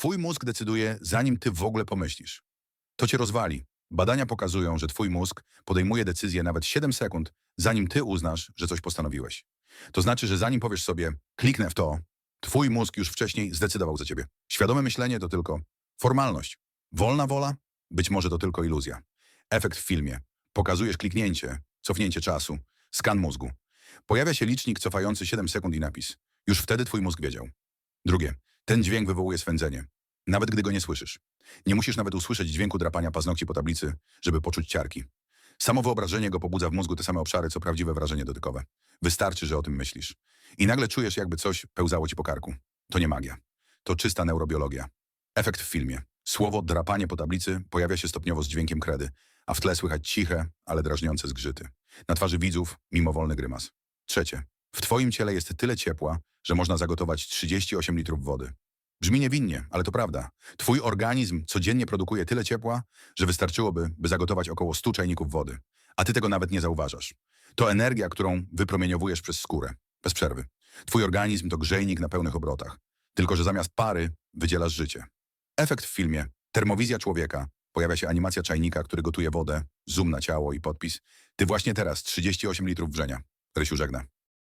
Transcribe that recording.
Twój mózg decyduje, zanim ty w ogóle pomyślisz. To cię rozwali. Badania pokazują, że twój mózg podejmuje decyzję nawet 7 sekund, zanim ty uznasz, że coś postanowiłeś. To znaczy, że zanim powiesz sobie, kliknę w to, twój mózg już wcześniej zdecydował za ciebie. Świadome myślenie to tylko formalność. Wolna wola? Być może to tylko iluzja. Efekt w filmie. Pokazujesz kliknięcie, cofnięcie czasu, skan mózgu. Pojawia się licznik cofający 7 sekund i napis. Już wtedy twój mózg wiedział. Drugie. Ten dźwięk wywołuje swędzenie. Nawet gdy go nie słyszysz. Nie musisz nawet usłyszeć dźwięku drapania paznokci po tablicy, żeby poczuć ciarki. Samo wyobrażenie go pobudza w mózgu te same obszary, co prawdziwe wrażenie dotykowe. Wystarczy, że o tym myślisz. I nagle czujesz, jakby coś pełzało ci po karku. To nie magia. To czysta neurobiologia. Efekt w filmie. Słowo drapanie po tablicy pojawia się stopniowo z dźwiękiem kredy, a w tle słychać ciche, ale drażniące zgrzyty. Na twarzy widzów mimowolny grymas. Trzecie. W twoim ciele jest tyle ciepła, że można zagotować 38 litrów wody. Brzmi niewinnie, ale to prawda. Twój organizm codziennie produkuje tyle ciepła, że wystarczyłoby, by zagotować około 100 czajników wody. A ty tego nawet nie zauważasz. To energia, którą wypromieniowujesz przez skórę. Bez przerwy. Twój organizm to grzejnik na pełnych obrotach. Tylko, że zamiast pary wydzielasz życie. Efekt w filmie. Termowizja człowieka. Pojawia się animacja czajnika, który gotuje wodę, zoom na ciało i podpis. Ty właśnie teraz 38 litrów wrzenia. Rysiu żegna.